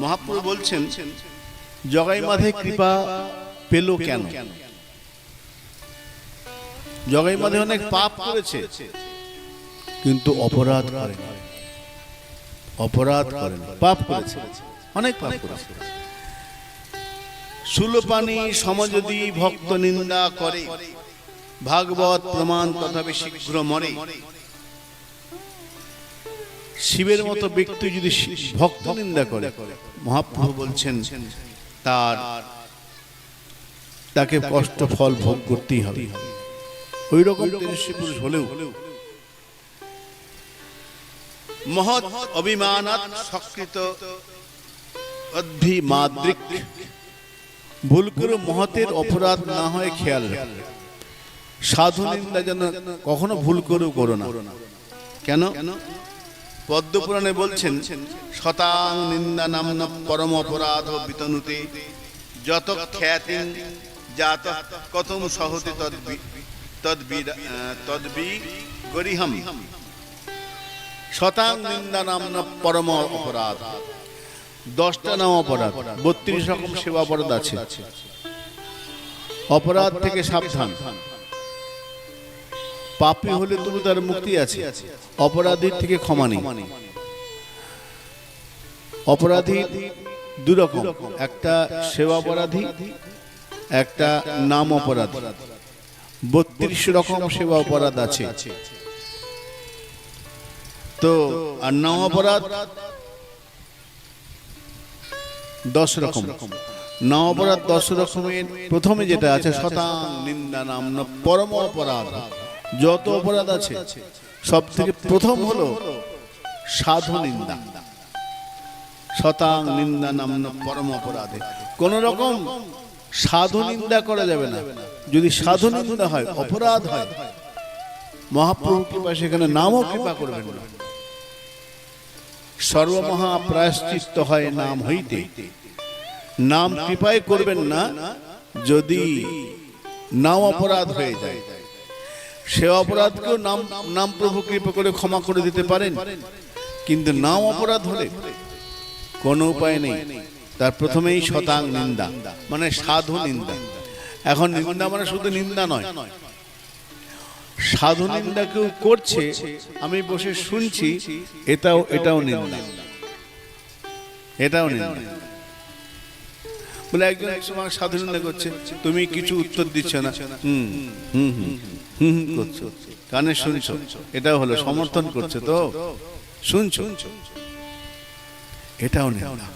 মহাপ্রভু বলছেন জগাই মাধে কৃপা পেল কেন? জগাই মাধে অনেক পাপ করেছে কিন্তু অপরাধ করেন অপরাধ করেন পাপ করেছে। অনেক পাপ করেছে। সুলপানি সমযদি ভক্ত নিন্দা করে। ভাগবত প্রমাণ তথাপি শীঘ্র মরে। শিবের মতো ব্যক্তি যদি ভক্ত নিন্দা করে মহাপ্রভু বলছেন তার তাকে কষ্ট ফল ভোগ করতেই হবে। ওই রকম তেজস্বী পুরুষ হলেও মহৎ অভিমানাত সকৃত অদ্ভিমাদ্রিক ভুল করে মহতের অপরাধ না হয় খেয়াল সাধু নিন্দা যেন কখনো ভুল করেও করো না। কেন? পদ্মপুরাণে বলছেন, শতাং নিন্দা নামনা পরম অপরাধ বিতনুতে। যত খ্যাতি জাত কথম সহতি তদ্বি তদ্বি তদ্বি গরিহম। শতাং নিন্দা নামনা পরম অপরাধ। দশটা নাম অপরাধ, বত্রিশ রকম সেবা অপরাধ আছে। অপরাধ থেকে সাবধান। পাপী হলে তুমি তার মুক্তি আছে। অপরাধীর থেকে ক্ষমা নেই। অপরাধী দুরকম। একটা সেবা অপরাধী একটা নাম অপরাধ বত্রিশ রকম সেবা অপরাধ আছে। তো, আর নাম অপরাধ দশ রকম। নাম অপরাধ দশ রকমের প্রথমে যেটা আছে শতাং নিন্দা নাম পরম অপরাধ যত অপরাধ আছে সব থেকে প্রথম হলো সাধু নিন্দা। শতাং নিন্দা নাম পরম অপরাধে। কোন রকম সাধু নিন্দা করা যাবে না। যদি সাধু নিন্দা হয় অপরাধ হয় মহাপ্রভু কৃপা সেখানে নামও কৃপা করবেন না। সর্বমহা প্রায়শ্চিত্ত হয় নাম হইতে। নাম কৃপায় করবেন না যদি নাম অপরাধ হয়ে যায়। সে অপরাধকেও নাম নাম প্রভু কৃপা করে ক্ষমা করে দিতে পারেন। কিন্তু নাম অপরাধ হলে কোনো উপায় নেই। তার প্রথমেই শতাং নিন্দা মানে সাধু নিন্দা। এখন নিন্দা মানে শুধু নিন্দা নয়। সাধু নিন্দা কেউ করছে, আমি বসে শুনছি, এটাও এটাও নিন্দা। এটাও নিন্দা। বলে একজন এক সময় সাধু নিন্দা করছে তুমি কিছু উত্তর দিচ্ছ না। হুম হুম হুম হুম হুম করছ। কানে শুনছো। এটাও হলো সমর্থন করছে তো? শুনছো? এটাও নিন্দা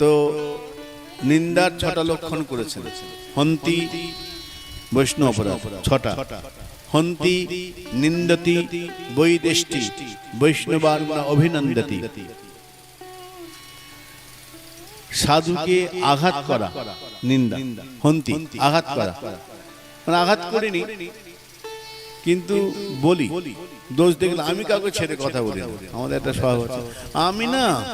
তো নিন্দার ছটা লক্ষণ করেছেন। হন্তি বৈষ্ণব অপরাধ ছটা। হন্তি নিন্দতি বৈদেষ্টি বৈষ্ণবান অভিনন্দতি। সাধুকে আঘাত করা নিন্দা হন্তি আঘাত করা। মানে আঘাত করিনি কিন্তু বলি দোষ দেখলে আমি কাউকে ছেড়ে কথা বলি। আমাদের একটা স্বভাব আছে। আমি না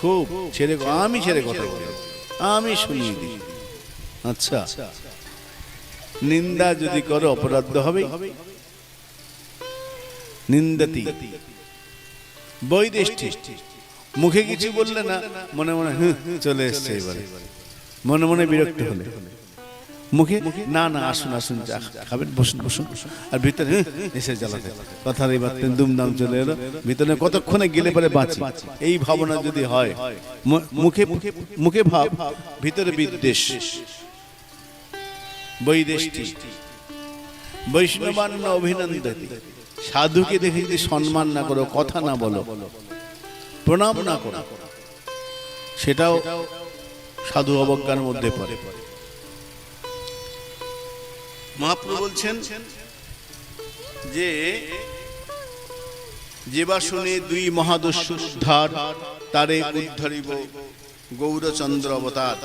খুব ছেড়ে আমি ছেড়ে কথা বলি। আমি শুনিয়ে দিই। আচ্ছা। নিন্দা যদি করো অপরাধ হবে। নিন্দাতি বৈদেষ্টি মুখে কিছু বললে না মনে মনে হুঁ, চলে এসছে এবারে। মনে মনে বিরক্ত হলে। মুখে না না আসুন আসুন চা খাবেন বসুন বসুন। আর ভিতরে এসে জ্বালাতে। কথার এবার দুমদাম চলে এলো। ভিতরে কতক্ষণে গেলে পরে বাঁচি? এই ভাবনা যদি হয় মুখে মুখে ভাব ভিতরে বিদ্বেষ। বৈদেষ্টি বৈষ্ণবান্ন অভিনন্দতি। সাধুকে দেখে যদি সম্মান না করো কথা না বলো প্রণাম না করো। সেটাও সাধু অবজ্ঞার মধ্যে পড়ে। মহাপ্রভু বলছেন যে যেবা শুনে দুই মহাদস্যু উদ্ধার তারে উদ্ধারিব গৌরচন্দ্র অবতার।